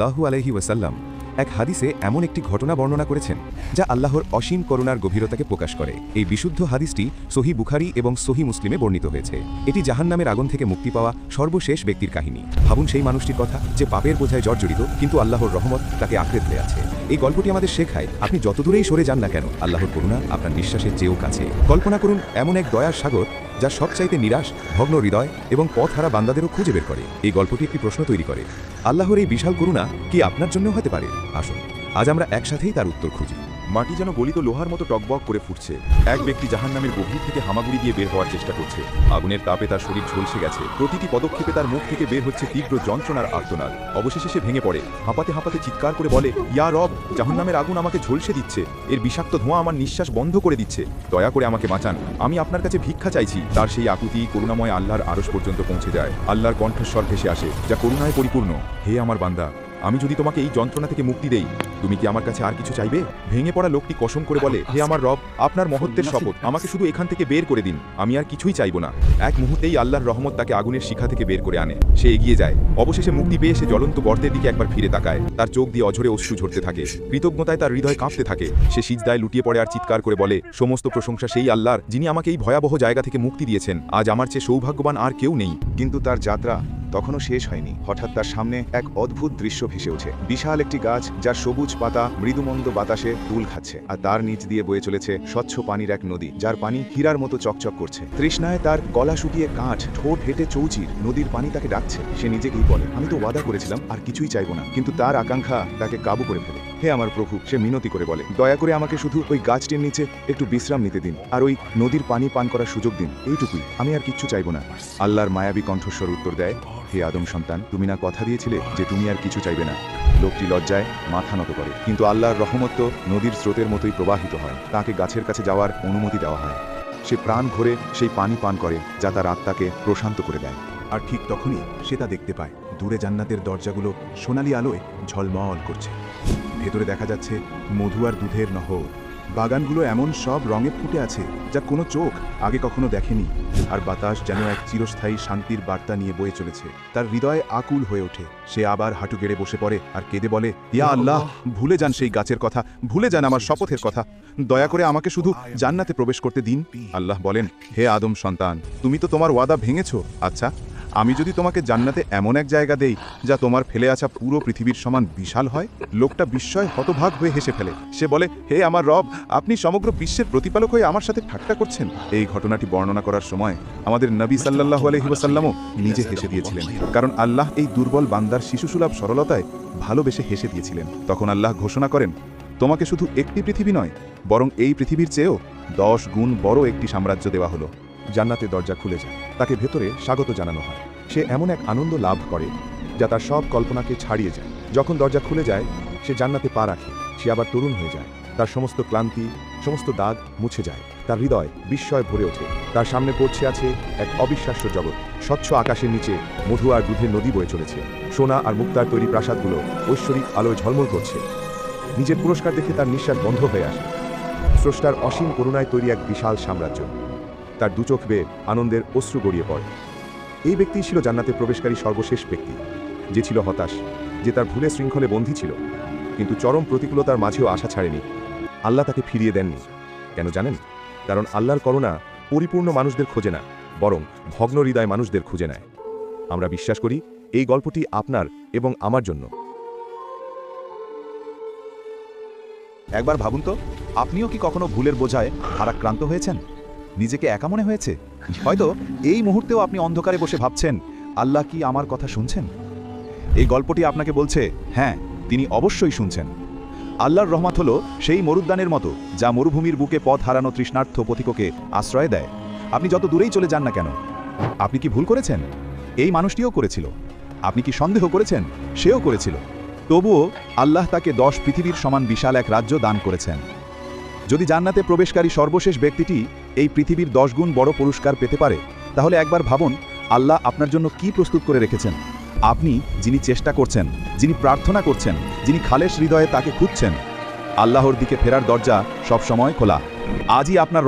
সাল্লাল্লাহু আলহি ওয়াসাল্লাম এক হাদিসে এমন একটি ঘটনা বর্ণনা করেছেন, যা আল্লাহর অসীম করুণার গভীরতাকে প্রকাশ করে। এই বিশুদ্ধ হাদিসটি সহি বুখারি এবং সহি মুসলিমে বর্ণিত হয়েছে। এটি জাহান্নামের আগুন থেকে মুক্তি পাওয়া সর্বশেষ ব্যক্তির কাহিনী। ভাবুন সেই মানুষটির কথা, যে পাপের বোঝায় জর্জরিত, কিন্তু আল্লাহর রহমত তাকে আঁকড়ে ধরে আছে। এই গল্পটি আমাদের শেখায়, আপনি যত দূরেই সরে যান না কেন, আল্লাহর করুণা আপনার বিশ্বাসের চেয়েও কাছে। কল্পনা করুন, এমন এক দয়ার সাগর যা সবচাইতে নিরাশ, ভগ্ন হৃদয় এবং পথ হারা বান্দাদেরও খুঁজে বের করে। এই গল্পটি একটি প্রশ্ন তৈরি করে। আল্লাহর এই বিশাল করুণা কি আপনার জন্য হতে পারে? আসুন, আজ আমরা একসাথেই তার উত্তর খুঁজি। মাটি যেন গলিত লোহার মতো টকবক করে ফুটছে। এক ব্যক্তি জাহান্নামের গভীর থেকে হামাগুড়ি দিয়ে বের হওয়ার চেষ্টা করছে। আগুনের তাপে তার শরীর ঝলসে গেছে। প্রতিটি পদক্ষেপে তার মুখ থেকে বের হচ্ছে তীব্র যন্ত্রণার আর্তনাদ। অবশেষে সে ভেঙে পড়ে। হাঁপাতে হাঁপাতে চিৎকার করে বলে, ইয়া রব, জাহান্নামের আগুন আমাকে ঝলসে দিচ্ছে। এর বিষাক্ত ধোঁয়া আমার নিঃশ্বাস বন্ধ করে দিচ্ছে। দয়া করে আমাকে বাঁচান। আমি আপনার কাছে ভিক্ষা চাইছি। তার সেই আকুতি করুণাময় আল্লাহর আরশ পর্যন্ত পৌঁছে যায়। আল্লাহর কণ্ঠস্বর ভেসে আসে, যা করুণায় পরিপূর্ণ। হে আমার বান্দা আমি যদি তোমাকে এই যন্ত্রণা থেকে মুক্তি দেই তুমি কি আমার কাছে আর কিছু চাইবে? ভেঙে পড়া লোকটি কসম করে বলে হে আমার রব আপনার মহত্বের শপথ আমাকে শুধু এখান থেকে বের করে দিন আমি আর কিছুই চাইব না। এক মুহূর্তেই আল্লাহর রহমত তাকে আগুনের শিখা থেকে বের করে আনে। সে এগিয়ে যায়। অবশেষে মুক্তি পেয়ে সে জ্বলন্ত গর্তের দিকে একবার ফিরে তাকায়। তার চোখ দিয়ে অঝরে অশ্রু ঝরতে থাকে। কৃতজ্ঞতায় তার হৃদয় কাঁপতে থাকে। সে সিজদায় লুটিয়ে পড়ে আর চিৎকার করে বলে সমস্ত প্রশংসা সেই আল্লাহর যিনি আমাকে এই ভয়াবহ জায়গা থেকে মুক্তি দিয়েছেন। আজ আমার চেয়ে সৌভাগ্যবান আর কেউ নেই। কিন্তু তার যাত্রা তখনও শেষ হয়নি। হঠাৎ তার সামনে এক অদ্ভুত দৃশ্য ভেসে ওঠে। বিশাল একটি গাছ যার সবুজ পাতা মৃদুমন্দ বাতাসে তুল খাচ্ছে আর তার নিচ দিয়ে বয়ে চলেছে স্বচ্ছ পানির এক নদী যার পানি হীরার মতো চকচক করছে। তৃষ্ণায় তার গলা শুকিয়ে কাঠ, ঠোঁট হেঁটে চৌচির নদীর পানি তাকে ডাকছে। সে নিজেকেই বলে, আমি তো ওয়াদা করেছিলাম আর কিছুই চাইব না। কিন্তু তার আকাঙ্ক্ষা তাকে কাবু করে ফেলে। হে আমার প্রভু, সে মিনতি করে বলে, দয়া করে আমাকে শুধু ওই গাছটির নিচে একটু বিশ্রাম নিতে দিন, আর ওই নদীর পানি পান করার সুযোগ দিন, এইটুকুই, আমি আর কিচ্ছু চাইব না। আল্লাহর মায়াবী কণ্ঠস্বর উত্তর দেয়, হে আদম সন্তান, তুমি না কথা দিয়েছিলে যে তুমি আর কিছু চাইবে না। লোকটি লজ্জায় মাথা নত করে, কিন্তু আল্লাহর রহমত তো নদীর স্রোতের মতোই প্রবাহিত হয়, তাকে গাছের কাছে যাওয়ার অনুমতি দেওয়া হয়। সে প্রাণ ভরে সেই পানি পান করে, যা তার আত্মাকে প্রশান্ত করে দেয়। আর ঠিক তখনই সে তা দেখতে পায়, দূরে জান্নাতের দরজাগুলো সোনালি আলোয় ঝলমল করছে। ভেতরে দেখা যাচ্ছে মধু আর দুধের নহর। বাগানগুলো এমন সব রঙে ফুটে আছে যা কোনো চোখ আগে কখনো দেখেনি। আর বাতাস যেন এক চিরস্থায়ী শান্তির বার্তা নিয়ে বয়ে চলেছে। তার হৃদয় আকুল হয়ে ওঠে। সে আবার হাঁটু গেড়ে বসে পড়ে আর কেঁদে বলে ইয়া আল্লাহ। ভুলে যান সেই গাছের কথা ভুলে যান আমার শপথের কথা। দয়া করে আমাকে শুধু জান্নাতে প্রবেশ করতে দিন। আল্লাহ বলেন হে আদম সন্তান তুমি তো তোমার ওয়াদা ভেঙেছ। আচ্ছা আমি যদি তোমাকে জান্নাতে এমন এক জায়গা দেই যা তোমার ফেলে আসা পুরো পৃথিবীর সমান বিশাল হয়, লোকটা বিস্ময় হতভাগ হয়ে হেসে ফেলে। সে বলে, হে আমার রব, আপনি সমগ্র বিশ্বের প্রতিপালক হয়ে আমার সাথে ঠাট্টা করছেন? এই ঘটনাটি বর্ণনা করার সময় আমাদের নবী সাল্লাহ আলহিবাসাল্লামও নিজে হেসে দিয়েছিলেন। কারণ আল্লাহ এই দুর্বল বান্দার শিশুসুলভ সরলতায় ভালোবেসে হেসে দিয়েছিলেন। তখন আল্লাহ ঘোষণা করেন, তোমাকে শুধু একটি পৃথিবী নয়, বরং এই পৃথিবীর চেয়েও দশ গুণ বড় একটি সাম্রাজ্য দেওয়া হলো। জান্নাতে দরজা খুলে যায়। তাকে ভেতরে স্বাগত জানানো হয়। সে এমন এক আনন্দ লাভ করে যা তার সব কল্পনাকে ছাড়িয়ে যায়। যখন দরজা খুলে যায়, সে জান্নাতে পা রাখে। সে আবার তরুণ হয়ে যায়। তার সমস্ত ক্লান্তি, সমস্ত দাগ মুছে যায়। তার হৃদয় বিস্ময় ভরে ওঠে। তার সামনে পড়ছে আছে এক অবিশ্বাস্য জগৎ। স্বচ্ছ আকাশের নিচে মধু আর দুধের নদী বয়ে চলেছে। সোনা আর মুক্তার তৈরি প্রাসাদগুলো ঐশ্বরিক আলোয় ঝলমল করছে। নিজের পুরস্কার দেখে তার নিঃশ্বাস বন্ধ হয়ে আসে। স্রষ্টার অসীম করুণায় তৈরি এক বিশাল সাম্রাজ্য। তার দু চোখ বেয়ে আনন্দের অশ্রু গড়িয়ে পড়ে। এই ব্যক্তি ছিল জান্নাতে প্রবেশকারী সর্বশেষ ব্যক্তি। যে ছিল হতাশ, যে তার ভুলে শৃঙ্খলে বন্দী ছিল। কিন্তু চরম প্রতিকূলতার মাঝেও আশা ছাড়েনি। আল্লাহ তাকে ফিরিয়ে দেননি। কেন জানেন? কারণ আল্লাহর করোনা পরিপূর্ণ মানুষদের খোঁজে না, বরং ভগ্ন হৃদয় মানুষদের খুঁজে নেয়। আমরা বিশ্বাস করি, এই গল্পটি আপনার এবং আমার জন্য। একবার ভাবুন তো, আপনিও কি কখনো ভুলের বোঝায় ভারাক্রান্ত হয়েছেন? নিজেকে একা মনে হয়েছে? হয়তো এই মুহূর্তেও আপনি অন্ধকারে বসে ভাবছেন, আল্লাহ কি আমার কথা শুনছেন? এই গল্পটি আপনাকে বলছে হ্যাঁ তিনি অবশ্যই শুনছেন। আল্লাহর রহমত হলো সেই মরুদ্যানের মতো, যা মরুভূমির বুকে পথ হারানো তৃষ্ণার্থ পথিককে আশ্রয় দেয়। আপনি যত দূরেই চলে যান না কেন, আপনি কি ভুল করেছেন? এই মানুষটিও করেছিল। আপনি কি সন্দেহ করেছেন? সেও করেছিল। তবুও আল্লাহ তাকে দশ পৃথিবীর সমান বিশাল এক রাজ্য দান করেছেন। যদি জান্নাতে প্রবেশকারী সর্বশেষ ব্যক্তিটি এই পৃথিবীর দশ গুণ বড় পুরস্কার পেতে পারে, তাহলে একবার ভাবুন, আল্লাহ আপনার জন্য কি প্রস্তুত করে রেখেছেন। আপনি যিনি চেষ্টা করছেন, যিনি প্রার্থনা করছেন, যিনি খালেশ হৃদয়ে তাকে খুঁজছেন, আল্লাহর দিকে ফেরার দরজা সবসময় খোলা। আজই আপনার